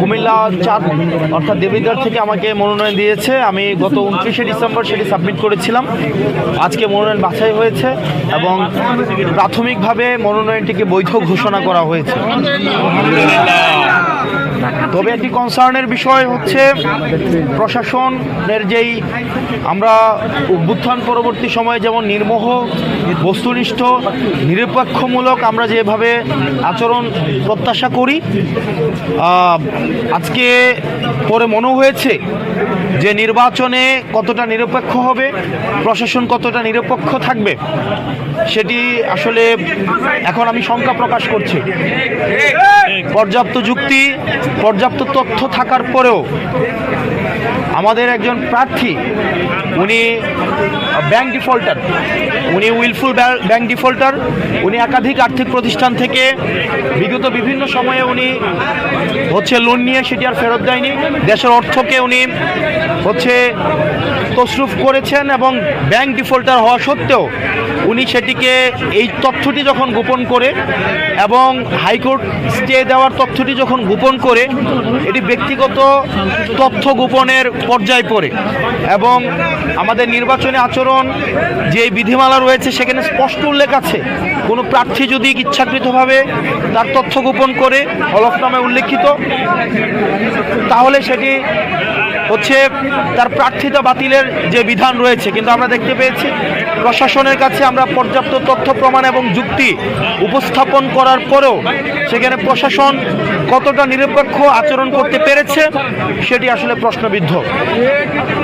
কুমিল্লা চাঁদ অর্থাৎ দেবীদার থেকে আমাকে মনোনয়ন দিয়েছে। আমি গত উনত্রিশে ডিসেম্বর সেটি সাবমিট করেছিলাম। আজকে মনোনয়ন বাছাই হয়েছে এবং প্রাথমিকভাবে মনোনয়নটিকে বৈধ ঘোষণা করা হয়েছে। তবে একটি কনসার্নের বিষয় হচ্ছে প্রশাসনের যেই আমরা অভ্যুত্থান পরবর্তী সময়ে যেমন নির্মোহ, বস্তুনিষ্ঠ, নিরপেক্ষমূলক আমরা যেভাবে আচরণ প্রত্যাশা করি আজকে পরে মনে হয়েছে যে নির্বাচনে কতটা নিরপেক্ষ হবে, প্রশাসন কতটা নিরপেক্ষ থাকবে, সেটি আসলে এখন আমি শঙ্কা প্রকাশ করছি। পর্যাপ্ত যুক্তি, পর্যাপ্ত তথ্য থাকার পরেও আমাদের একজন প্রার্থী, উনি ব্যাংক ডিফল্টার উনি উইলফুল ব্যাংক ডিফল্টার উনি একাধিক আর্থিক প্রতিষ্ঠান থেকে বিগত বিভিন্ন সময়ে উনি হচ্ছে লোন নিয়ে সেটি আর ফেরত দেয়নি। দেশের অর্থকে উনি হচ্ছে তসরুফ করেছেন এবং ব্যাংক ডিফল্টার হওয়া সত্ত্বেও উনি সেটিকে এই তথ্যটি যখন গোপন করে এবং হাইকোর্ট স্টে দেওয়ার তথ্যটি যখন গোপন করে, এটি ব্যক্তিগত তথ্য গোপনের পর্যায়ে পড়ে এবং আমাদের নির্বাচনী আচরণ যে বিধিমালা রয়েছে সেখানে স্পষ্ট উল্লেখ আছে। কোনো প্রার্থী যদি ইচ্ছাকৃতভাবে তার তথ্য গোপন করে হলফনামে উল্লেখিত, তাহলে সেটি হচ্ছে তার প্রার্থিতা বাতিলের যে বিধান রয়েছে, কিন্তু আমরা দেখতে পেয়েছি প্রশাসনের কাছে আমরা পর্যাপ্ত তথ্য, প্রমাণ এবং যুক্তি উপস্থাপন করার পরেও সেখানে প্রশাসন কতটা নিরপেক্ষ আচরণ করতে পেরেছে, সেটি আসলে প্রশ্নবিদ্ধ।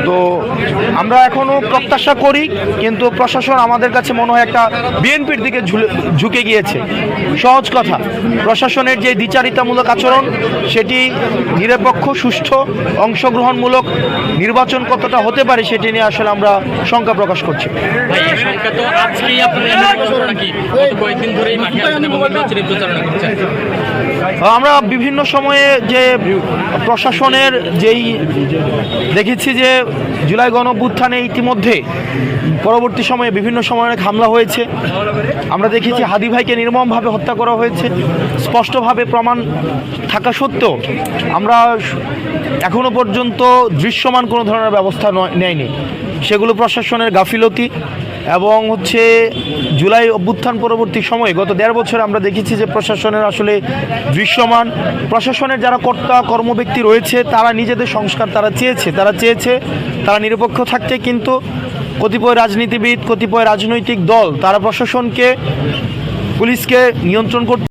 তো আমরা এখনও প্রত্যাশা করি, কিন্তু প্রশাসন আমাদের কাছে মনে হয় একটা বিএনপির দিকে ঝুঁকে গিয়েছে। সহজ কথা, প্রশাসনের যে দ্বিচারিতামূলক আচরণ, সেটি নিরপেক্ষ, সুষ্ঠু, অংশগ্রহণমূলক নির্বাচন কতটা হতে পারে সেটি নিয়ে আসলে আমরা শঙ্কা প্রকাশ করছি। কয়েকদিন আমরা বিভিন্ন সময়ে যে প্রশাসনের যেই দেখেছি যে জুলাই গণঅভ্যুত্থানে ইতিমধ্যে পরবর্তী সময়ে বিভিন্ন সময়ে অনেক হামলা হয়েছে। আমরা দেখেছি হাদি ভাইকে নির্মমভাবে হত্যা করা হয়েছে। স্পষ্টভাবে প্রমাণ থাকা সত্ত্বেও আমরা এখনও পর্যন্ত দৃশ্যমান কোনো ধরনের ব্যবস্থা নয়- নেয়নি। সেগুলো প্রশাসনের গাফিলতি। এবং হচ্ছে জুলাই অভ্যুত্থান পরবর্তী সময়ে গত দেড় বছর আমরা দেখেছি যে প্রশাসনের আসলে দৃশ্যমান। প্রশাসনের যারা কর্তা, কর্মব্যক্তি রয়েছে, তারা নিজেদের সংস্কার তারা চেয়েছে তারা চেয়েছে, তারা নিরপেক্ষ থাকছে কিন্তু কতিপয় রাজনীতিবিদ, কতিপয় রাজনৈতিক দল, তারা প্রশাসনকে, পুলিশকে নিয়ন্ত্রণ করতে